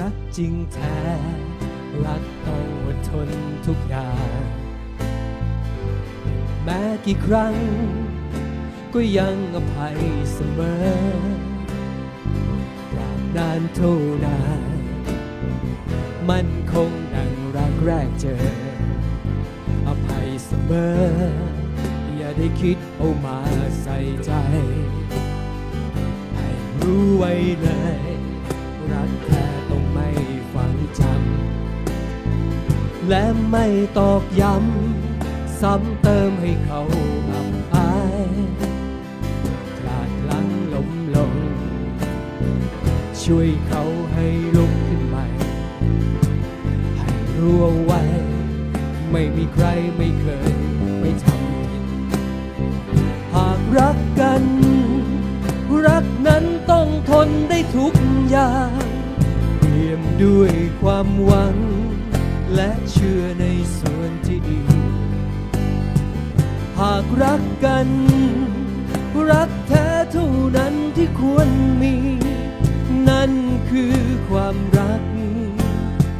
รักจริงแท้ รักต้องอดทนทุกอย่าง แม้กี่ครั้ง ก็ยังอภัยเสมอราบนานเท่านานมันคงดังรักแรกเจอ อภัยเสมอ อย่าได้คิดเอามาใส่ใจ ให้รู้ไว้เลย และไม่ตอกย้ำ ซ้ำเติมให้เขาอับอายพลาดลังล้มลง ช่วยเขาให้ลุกขึ้นใหม่ ให้รู้เอาไว้ ไม่มีใครไม่เคยไม่ทำผิด หากรักกัน รักนั้นต้องทนได้ทุกอย่างเปี่ยมด้วยความหวัง และเชื่อในส่วนที่ดี หากรักกัน รักแท้เท่านั้นที่ควรมี นั่นคือความรัก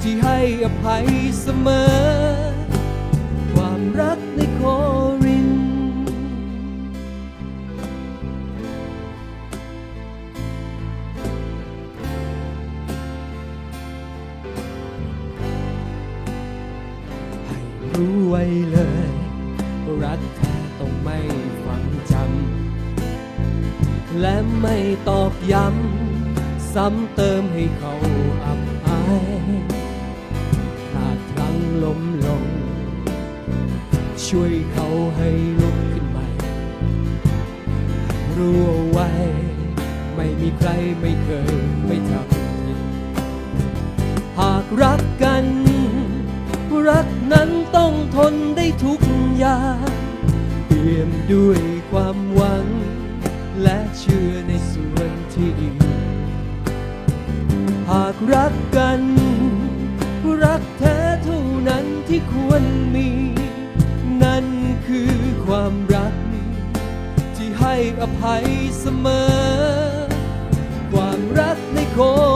ที่ให้อภัยเสมอ ความรัก รู้ไว้เลย รักแท้ต้องไม่ฝังจำและไม่ตอกย้ำซ้ำเติมให้เขาอับอายพลาดพลั้งล้มลง ช่วยเขาให้ลุกขึ้นใหม่ รู้เอาไว้ ไม่มีใครไม่เคยไม่ทำผิดหากรักกัน ต้องทนได้ทุกอย่างเปี่ยมด้วยความหวัง และเชื่อในส่วนที่ดี หากรักกัน รักแท้เท่านั้นที่ควรมี นั่นคือความรัก ที่ให้อภัยเสมอ ความรักในคน